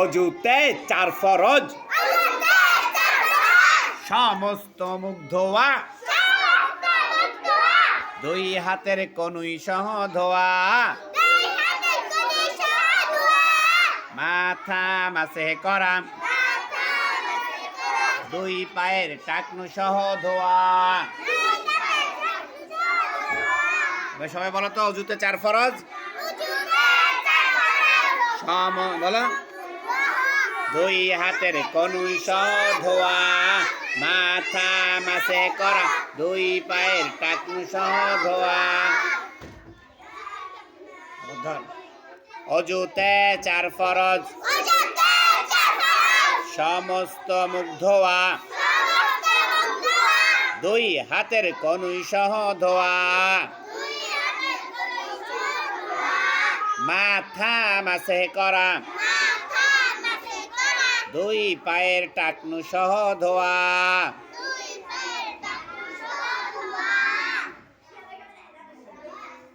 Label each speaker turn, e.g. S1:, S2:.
S1: অজুতে চার ফরজ। সমস্ত মুখ ধোয়া। দুই হাতের কনুই সহ ধোয়া। মাথা মাসে করা। দুই পায়ের টাকনু সহ ধোয়া। সবাই বলো তো অজুতে চার ফরজ। সম বলো। দুই হাতের কনুই ধোয়া মাথা মাসে করা দুই পায়ের টাকনু সহ ধোয়া। অজুতে চার ফরজ। সমস্ত মুখ ধোয়া। দুই হাতের কনুই সহ ধোয়া মাথা মাসে করা। দুই পায়ের টাকনু সহ ধোয়া।